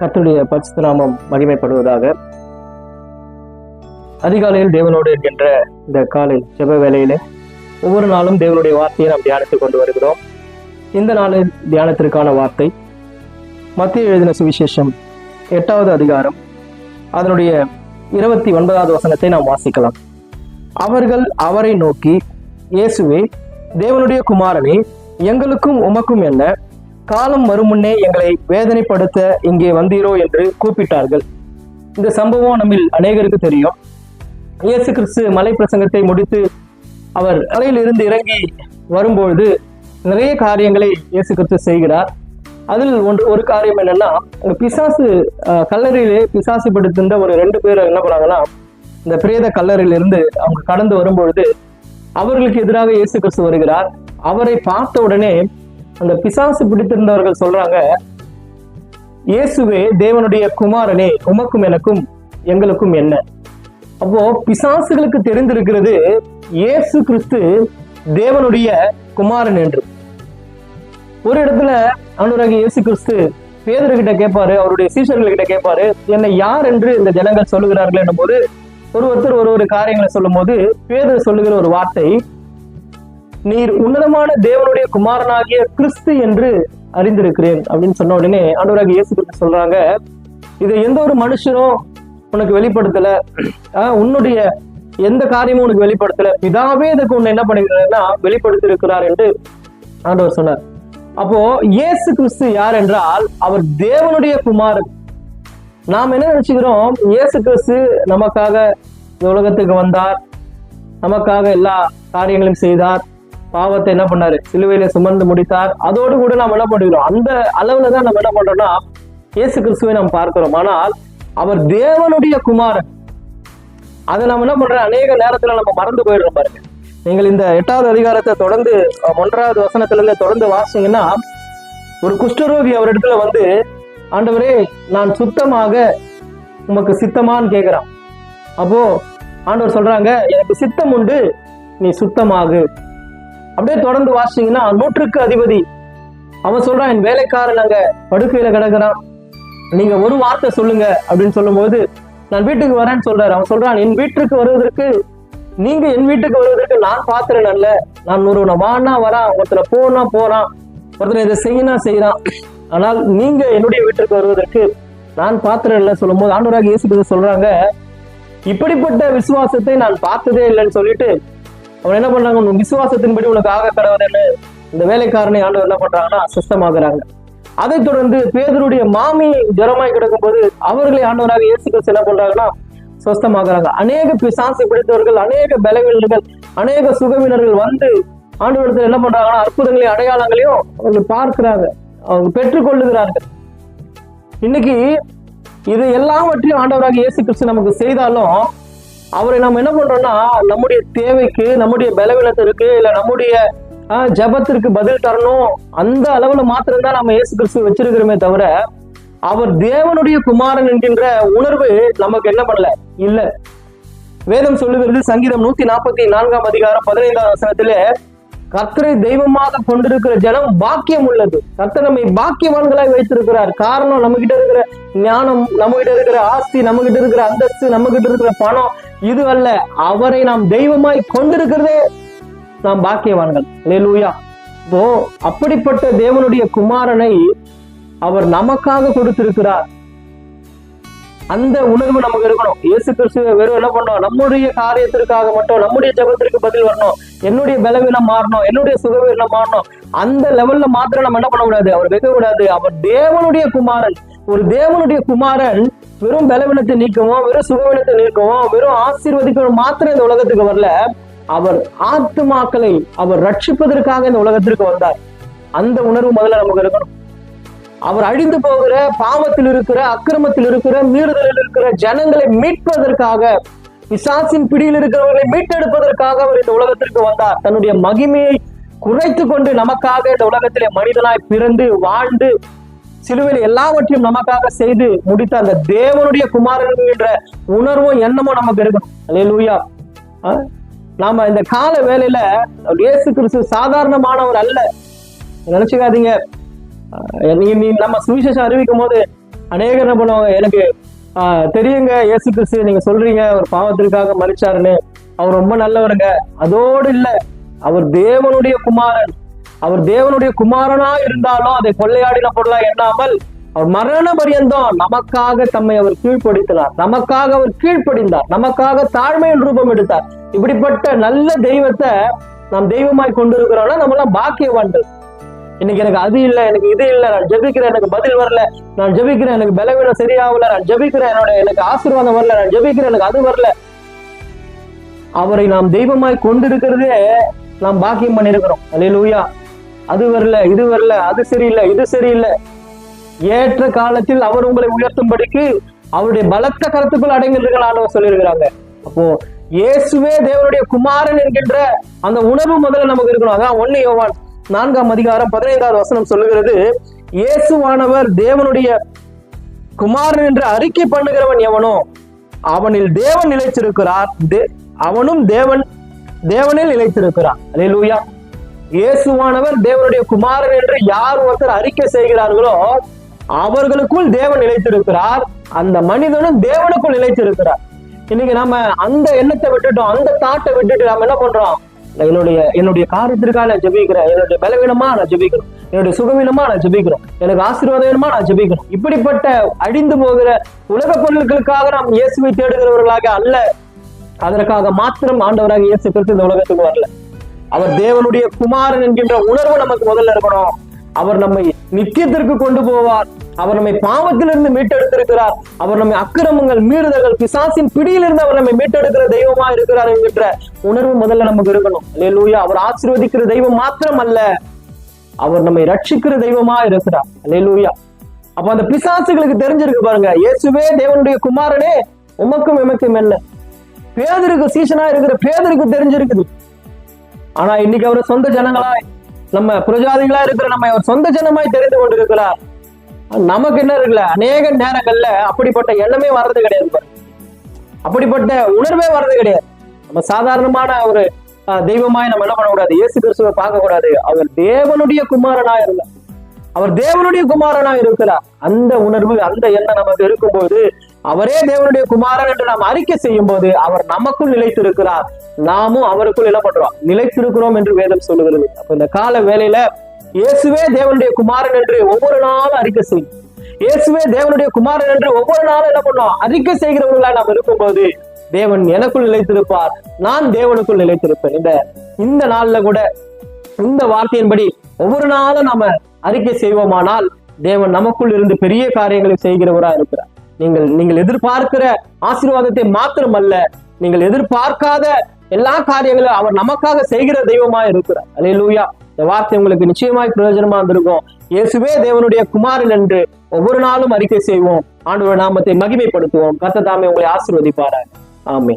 கத்துடைய பரிசுத்த மகிமைப்படுவதாக அதிகாலையில் தேவனோடு என்கின்ற இந்த காலை ஜெப வேலையில ஒவ்வொரு நாளும் தேவனுடைய வார்த்தையை நாம் தியானித்துக் கொண்டு வருகிறோம். இந்த நாளில் தியானத்திற்கான வார்த்தை மத்திய எழுதின சுவிசேஷம் எட்டாவது அதிகாரம் அதனுடைய இருபத்தி ஒன்பதாவது வசனத்தை நாம் வாசிக்கலாம். அவர்கள் அவரை நோக்கி இயேசுவே தேவனுடைய குமாரனே எங்களுக்கும் உமக்கும் என்ன? காலம் வரும் முன்னே எங்களை வேதனைப்படுத்த இங்கே வந்தீரோ என்று கூப்பிட்டார்கள். இந்த சம்பவம் நம்மில் அநேகருக்கு தெரியும். இயேசு கிறிஸ்து மலை பிரசங்கத்தை முடித்து அவர் மலையிலிருந்து இறங்கி வரும்பொழுது நிறைய காரியங்களை இயேசு கிறிஸ்து செய்கிறார். அதில் ஒன்று ஒரு காரியம் என்னன்னா அங்கே பிசாசு அஹ், கல்லறையிலே பிசாசு படுத்திருந்த ஒரு ரெண்டு பேர் என்ன பண்ணாங்கன்னா இந்த பிரேத கல்லறையிலிருந்து அவங்க கடந்து வரும்பொழுது அவர்களுக்கு எதிராக இயேசு கிறிஸ்து வருகிறார். அவரை பார்த்த உடனே அந்த பிசாசு பிடித்திருந்தவர்கள் சொல்றாங்க இயேசுவே தேவனுடைய குமாரனே உமக்கும் எனக்கும் எங்களுக்கும் என்ன? அப்போ பிசாசுகளுக்கு தெரிந்திருக்கிறது இயேசு கிறிஸ்து தேவனுடைய குமாரன் என்று. ஒரு இடத்துல அனுராகி இயேசு கிறிஸ்து பேதர்கிட்ட கேட்பாரு அவருடைய சீஷர்கள் கிட்ட கேட்பாரு என்னை யார் என்று இந்த ஜனங்கள் சொல்லுகிறார்கள் என்னும் போது ஒரு ஒருத்தர் ஒரு ஒரு காரியங்களை சொல்லும் போது பேதர் சொல்லுகிற ஒரு வார்த்தை நீர் உன்னதமான தேவனுடைய குமாரனாகிய கிறிஸ்து என்று அறிந்திருக்கிறேன் அப்படின்னு சொன்ன உடனே ஆண்டவராக இயேசு கிறிஸ்து சொல்றாங்க இதை எந்த ஒரு மனுஷனும் உனக்கு வெளிப்படுத்தல. ஆஹ், உன்னுடைய எந்த காரியமும் உனக்கு வெளிப்படுத்தல. பிதாவே இதுக்கு உன்னை என்ன பண்ணிக்கிறாருன்னா வெளிப்படுத்தி இருக்கிறார் என்று ஆண்டவர் சொன்னார். அப்போ இயேசு கிறிஸ்து யார் என்றால் அவர் தேவனுடைய குமாரன். நாம் என்ன நினைச்சுக்கிறோம்? இயேசு கிறிஸ்து நமக்காக இந்த உலகத்துக்கு வந்தார். நமக்காக எல்லா காரியங்களையும் செய்தார். பாவத்தை என்ன பண்ணாரு? சிலுவையில சுமந்து முடித்தார். அதோடு கூட நாம் என்ன பண்ணுகிறோம் அந்த அளவுல தான் நம்ம என்ன பண்றோம்னா இயேசு கிறிஸ்துவை நாம் பார்க்கிறோம். ஆனால் அவர் தேவனுடைய குமாரன். அதை நம்ம என்ன பண்றோம்? அநேக நேரத்துல நம்ம மறந்து போயிடுறோம் பாருங்க. நீங்கள் இந்த எட்டாவது அதிகாரத்தை தொடர்ந்து ஒன்றாவது வசனத்திலிருந்து தொடர்ந்து வாசிங்கன்னா ஒரு குஷ்டரோகி அவரிடத்துல வந்து ஆண்டவரே நான் சுத்தமாக உமக்கு சித்தமான்னு கேட்கிறான். அப்போ ஆண்டவர் சொல்றாங்க எனக்கு சித்தம் உண்டு நீ சுத்தமாகு. அப்படியே தொடர்ந்து வாசிச்சீங்கன்னா நூற்றுக்கு அதிபதி. அவன் சொல்றான் என் வேலைக்காரன் அங்க படுக்கையில கிடக்குறான். நீங்க ஒரு வார்த்தை சொல்லுங்க அப்படின்னு சொல்லும்போது நான் வீட்டுக்கு வரேன்னு சொல்றாரு. அவன் சொல்றான் என் வீட்டுக்கு வருவதற்கு நீங்க என் வீட்டுக்கு வருவதற்கு நான் பாத்திரன் அல்ல. நான் ஒருவனை வானா வரான் ஒருத்தனை போனா போறான் ஒருத்தனை இதை செய்யினா செய்யறான் ஆனால் நீங்க என்னுடைய வீட்டுக்கு வருவதற்கு நான் பாத்திரம் இல்லை சொல்லும்போது ஆண்டவராக இயேசு சொல்றாங்க இப்படிப்பட்ட விசுவாசத்தை நான் பார்த்ததே இல்லைன்னு சொல்லிட்டு அவன் என்ன பண்றாங்க? உன் விசுவாசத்தின்படி உனக்கு ஆக கடவுதுன்னு இந்த வேலைக்காரனை ஆண்டவர் என்ன பண்றாங்கன்னா சுத்தமாக்குறாங்க அதைத் தொடர்ந்து பேதருடைய மாமி ஜரமாய் கிடக்கும்போது அவர்களை ஆண்டவராக இயேசுக்கு என்ன பண்றாங்கன்னா சுத்தமாக்குறாங்க அநேக பிசாசி பிடித்தவர்கள் அநேக பலவீனர்கள் அநேக சுகவீனர்கள் வந்து ஆண்டவரத்தில் என்ன பண்றாங்கன்னா அற்புதங்களையும் அடையாளங்களையும் அவங்க பார்க்கிறாங்க. அவங்க பெற்றுக்கொள்ளுகிறார்கள் இன்னைக்கு இது எல்லாவற்றையும் ஆண்டவராக இயேசு கிறிஸ்து நமக்கு செய்தாலும் அவரை நம்ம என்ன பண்றோம்னா நம்முடைய தேவைக்கு நம்முடைய பலவீனத்திற்கு இல்ல நம்முடைய ஆஹ், ஜெபத்திற்கு பதில் தரணும். அந்த அளவுல மாத்திரம்தான் நம்ம இயேசு கிறிஸ்து வச்சிருக்கிறோமே தவிர அவர் தேவனுடைய குமாரன் என்கின்ற உணர்வு நமக்கு என்ன பண்ணல? இல்ல. வேதம் சொல்லுகிறது சங்கீதம் நூத்தி நாற்பத்தி நான்காம் அதிகாரம் பதினைந்தாம் வசனத்திலே கர்த்தரை தெய்வமாக கொண்டிருக்கிற ஜனம் பாக்கியம் உள்ளது. கர்த்தர் நம்மை பாக்கியவான்களாய் வைத்திருக்கிறார். காரணம் நம்ம கிட்ட இருக்கிற ஞானம் நம்ம கிட்ட இருக்கிற ஆஸ்தி நம்ம கிட்ட இருக்கிற அந்தஸ்து நம்ம கிட்ட இருக்கிற பணம் இது அல்ல. அவரை நாம் தெய்வமாய் கொண்டிருக்கிறதே நாம் பாக்கியவான்கள். லேலூயா இப்போ அப்படிப்பட்ட தேவனுடைய குமாரனை அவர் நமக்காக கொடுத்திருக்கிறார். அந்த உணர்வு நமக்கு இருக்கணும். இயேசு கிறிஸ்துவ வெறும் என்ன பண்ணோம்? நம்முடைய காரியத்திற்காக மட்டும் நம்முடைய ஜெபத்திற்கு பதில் வரணும். என்னுடைய பலவீனம் மாறணும் என்னுடைய சுகவீனம் மாறணும். அந்த லெவல்ல மாத்திரம் நம்ம என்ன பண்ண கூடாது அவர் வைக்க கூடாது. அவர் தேவனுடைய குமாரன். ஒரு தேவனுடைய குமாரன் வெறும் பலவீனத்தை நீக்கவும் வெறும் சுகவீனத்தை நீக்கவும் வெறும் ஆசீர்வதிக்கவும் மாத்திரம் இந்த உலகத்துக்கு வரல. அவர் ஆத்துமாக்களை அவர் ரட்சிப்பதற்காக இந்த உலகத்திற்கு வந்தார். அந்த உணர்வு முதல்ல நமக்கு இருக்கணும். அவர் அழிந்து போகிற பாவத்தில் இருக்கிற அக்கிரமத்தில் இருக்கிற மீறுதலில் இருக்கிற ஜனங்களை மீட்பதற்காக பிசாசின் பிடியில் இருக்கிறவர்களை மீட்டெடுப்பதற்காக அவர் இந்த உலகத்திற்கு வந்தார். தன்னுடைய மகிமையை குறைத்து கொண்டு நமக்காக இந்த உலகத்திலே மனிதனாய் பிறந்து வாழ்ந்து சிலுவையில் எல்லாவற்றையும் நமக்காக செய்து முடித்த அந்த தேவனுடைய குமாரன் என்ற உணர்வும் எண்ணமும் நமக்கு இருக்கணும் அல்லேலூயா லூயா நாம இந்த கால வேலையில இயேசு கிறிஸ்து சாதாரணமானவர் அல்ல. நினைச்சுக்காதீங்க. அஹ் நீ நம்ம சுவிசேஷம் அறிவிக்கும் போது அநேகர் என்ன பண்ணுவாங்க? எனக்கு தெரியுங்க இயேசு கிறிஸ்து நீங்க சொல்றீங்க அவர் பாவத்திற்காக மறிச்சாருன்னு அவர் ரொம்ப நல்லவருங்க. அதோடு இல்ல அவர் தேவனுடைய குமாரன். அவர் தேவனுடைய குமாரனா இருந்தாலும் அதை கொள்ளையாடின பொருளா எண்ணாமல் அவர் மரண பரியந்தம் நமக்காக தம்மை அவர் கீழ்ப்படுத்தினார். நமக்காக அவர் கீழ்ப்படிந்தார். நமக்காக தாழ்மையின் ரூபம் எடுத்தார். இப்படிப்பட்ட நல்ல தெய்வத்தை நாம் தெய்வமாய் கொண்டிருக்கிறோம்னா நம்மளாம் பாக்கியவான்கள். இன்னைக்கு எனக்கு அது இல்லை எனக்கு இது இல்லை நான் ஜபிக்கிறேன் எனக்கு பதில் வரல. நான் ஜெபிக்கிறேன் எனக்கு பலவீனம் சரியாகல. நான் ஜபிக்கிறேன் என்னோட எனக்கு ஆசீர்வாதம் வரல. நான் ஜெபிக்கிறேன் எனக்கு அது வரல. அவரை நாம் தெய்வமாய் கொண்டிருக்கிறதே நாம் பாக்கியம் பண்ணியிருக்கிறோம். அல்லேலூயா அது வரல இது வரல அது சரியில்லை இது சரியில்லை. ஏற்ற காலத்தில் அவர் உங்களை உயர்த்தும்படிக்கு அவருடைய பலத்த கருத்துக்குள் அடங்கியிருக்கிற ஆண்டவர் சொல்லியிருக்கிறாங்க. அப்போ இயேசுவே தேவனுடைய குமாரன் என்கின்ற அந்த உணர்வு முதல்ல நமக்கு இருக்கணும். அதான் ஒன்னு யோவான். நான்காம் அதிகாரம் பதினைந்தாவது வசனம் சொல்லுகிறது இயேசுவானவர் தேவனுடைய குமாரன் என்று அறிக்கை பண்ணுகிறவன் எவனோ அவனில் தேவன் நிலைத்திருக்கிறார். தே- அவனும் தேவன் தேவனில் நிலைத்திருக்கிறான் அலே லூயா இயேசுவானவர் தேவனுடைய குமாரன் என்று யார் ஒருத்தர் அறிக்கை செய்கிறார்களோ அவர்களுக்குள் தேவன் நிலைத்திருக்கிறார். அந்த மனிதனும் தேவனுக்குள் நிலைத்திருக்கிறார். இன்னைக்கு நம்ம அந்த எண்ணத்தை விட்டுட்டோம் அந்த தாட்டை விட்டுட்டு நாம என்ன பண்றோம்? என்னுடைய என்னுடைய காரியத்திற்காக நான் ஜபிக்கிறேன். என்னுடைய பலவீனமா நான் ஜபிக்கிறோம் என்னுடைய சுகவீனமா நான் ஜபிக்கிறோம். எனக்கு ஆசீர்வாதம் வேணுமா நான் ஜபிக்கிறோம். இப்படிப்பட்ட அழிந்து போகிற உலக பொருட்களுக்காக நாம் இயேசுவை தேடுகிறவர்களாக அல்ல. அதற்காக மாத்திரம் ஆண்டவராக இயேசு கிறிஸ்து இந்த உலகத்துக்கு வரல. அவர் தேவனுடைய குமாரன் என்கின்ற உணர்வு நமக்கு முதல்ல இருக்கணும். அவர் நம்மை நித்தியத்திற்கு கொண்டு போவார். அவர் நம்மை பாவத்திலிருந்து மீட்டெடுத்திருக்கிறார். அவர் நம்மை அக்கிரமங்கள் மீறுதல்கள் பிசாசின் பிடியிலிருந்து அவர் நம்மை மீட்டெடுக்கிற தெய்வமா இருக்கிறார் என்கின்ற உணர்வு முதல்ல நமக்கு இருக்கணும். அல்லேலூயா அவர் ஆசீர்வதிக்கிற தெய்வம் மாத்திரம் அல்ல அவர் நம்மை ரட்சிக்கிற தெய்வமா இருக்கிறார். அல்லேலூயா. அப்ப அந்த பிசாசுகளுக்கு தெரிஞ்சிருக்கு பாருங்க இயேசுவே தேவனுடைய குமாரனே உமக்கும் எமக்கும் என்ன? பேதருக்கு சீசனா இருக்கிற பேதருக்கு தெரிஞ்சிருக்குது. ஆனா இன்னைக்கு அவர் சொந்த ஜனங்களா நம்ம புரஜாதிகளா இருக்கிற நம்ம அவர் சொந்த ஜனமாய் தெரிந்து கொண்டிருக்கிறார். நமக்கு என்ன இருக்குல்ல? அநேக நேரங்கள்ல அப்படிப்பட்ட எண்ணமே வர்றது கிடையாது அப்படிப்பட்ட உணர்வே வர்றது கிடையாது. நம்ம சாதாரணமான ஒரு தெய்வமாய் நம்ம என்ன பண்ணக்கூடாது? இயேசு கிறிஸ்துவை பார்க்க கூடாது அவர் தேவனுடைய குமாரனா இருந்தார். அவர் தேவனுடைய குமாரனா இருக்கிறார். அந்த உணர்வு அந்த எண்ணம் நமக்கு இருக்கும்போது அவரே தேவனுடைய குமாரன் என்று நாம் அறிக்கை செய்யும் போது அவர் நமக்குள் நிலைத்திருக்கிறார். நாமும் அவருக்குள் என்ன பண்றோம்? நிலைத்திருக்கிறோம் என்று வேதம் சொல்லுகிறது. அப்ப இந்த கால வேலையில இயேசுவே தேவனுடைய குமாரன் என்று ஒவ்வொரு நாளும் அறிக்கை செய்யும் இயேசுவே தேவனுடைய குமாரன் என்று ஒவ்வொரு நாளும் என்ன பண்ணோம்? அறிக்கை செய்கிறவர்களா நாம் இருக்கும்போது தேவன் எனக்குள் நிலைத்திருப்பார். நான் தேவனுக்குள் நிலைத்திருப்பேன். இந்த இந்த நாள்ல கூட இந்த வார்த்தையின்படி ஒவ்வொரு நாளும் நாம அறிக்கை செய்வோமானால் தேவன் நமக்குள் இருந்து பெரிய காரியங்களை செய்கிறவரா இருக்கிறார். நீங்கள் நீங்கள் எதிர்பார்க்கிற ஆசீர்வாதத்தை மாத்திரம் அல்ல நீங்கள் எதிர்பார்க்காத எல்லா காரியங்களும் அவர் நமக்காக செய்கிற தெய்வமா இருக்கிறார். அல்லேலூயா இந்த வார்த்தை உங்களுக்கு நிச்சயமாய் பிரயோஜனமா இருந்திருக்கும். இயேசுவே தேவனுடைய குமாரன் என்று ஒவ்வொரு நாளும் அறிக்கை செய்வோம். ஆண்டவர் நாமத்தை மகிமைப்படுத்துவோம். கத்த தாமே உங்களை ஆசிர்வதிப்பாரு ஆமே